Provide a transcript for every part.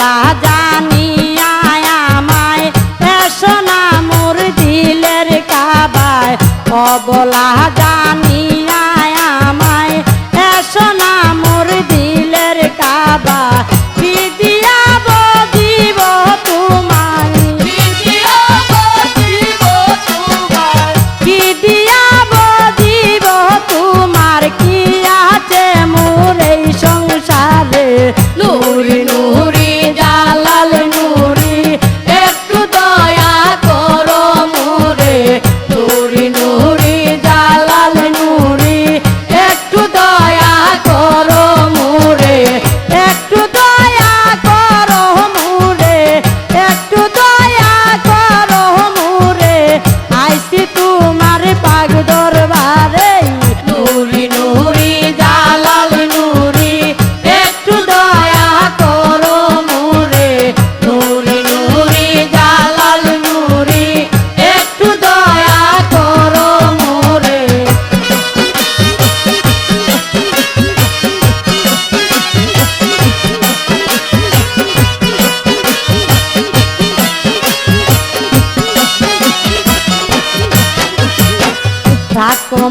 বুলা জানিয়া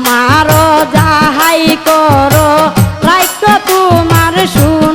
মারো যাহাই করো রাইতো তোমার শুনো